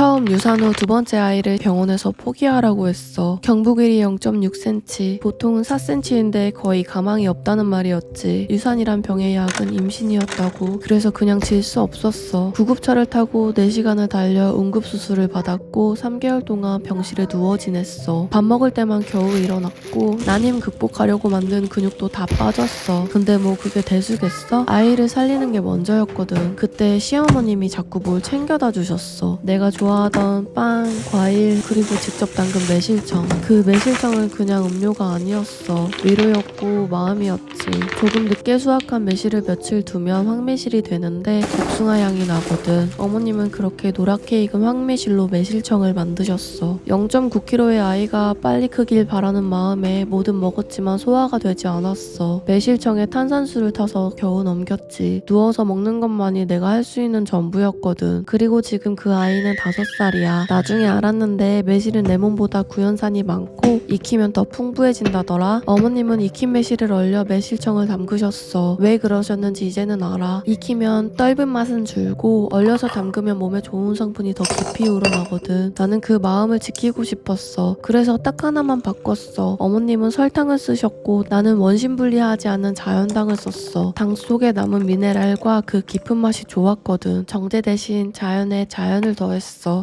처음 유산 후 두 번째 아이를 병원에서 포기하라고 했어. 경부길이 0.6cm, 보통은 4cm인데 거의 가망이 없다는 말이었지. 유산이란 병의 약은 임신이었다고. 그래서 그냥 질 수 없었어. 구급차를 타고 4시간을 달려 응급수술을 받았고 3개월 동안 병실에 누워 지냈어. 밥 먹을 때만 겨우 일어났고 난임 극복하려고 만든 근육도 다 빠졌어. 근데 뭐 그게 대수겠어? 아이를 살리는 게 먼저였거든. 그때 시어머님이 자꾸 뭘 챙겨다 주셨어. 내가 좋아 하던 빵, 과일, 그리고 직접 담근 매실청. 그 매실청은 그냥 음료가 아니었어. 위로였고 마음이었지. 조금 늦게 수확한 매실을 며칠 두면 황매실이 되는데 복숭아 향이 나거든. 어머님은 그렇게 노랗게 익은 황매실로 매실청을 만드셨어. 0.9kg의 아이가 빨리 크길 바라는 마음에 뭐든 먹었지만 소화가 되지 않았어. 매실청에 탄산수를 타서 겨우 넘겼지. 누워서 먹는 것만이 내가 할 수 있는 전부였거든. 그리고 지금 그 아이는 다섯 살이야. 나중에 알았는데 매실은 레몬보다 구연산이 많고 익히면 더 풍부해진다더라. 어머님은 익힌 매실을 얼려 매실청을 담그셨어. 왜 그러셨는지 이제는 알아. 익히면 떫은 맛은 줄고 얼려서 담그면 몸에 좋은 성분이 더 깊이 우러나거든. 나는 그 마음을 지키고 싶었어. 그래서 딱 하나만 바꿨어. 어머님은 설탕을 쓰셨고 나는 원심 분리하지 않은 자연당을 썼어. 당 속에 남은 미네랄과 그 깊은 맛이 좋았거든. 정제 대신 자연에 자연을 더했어.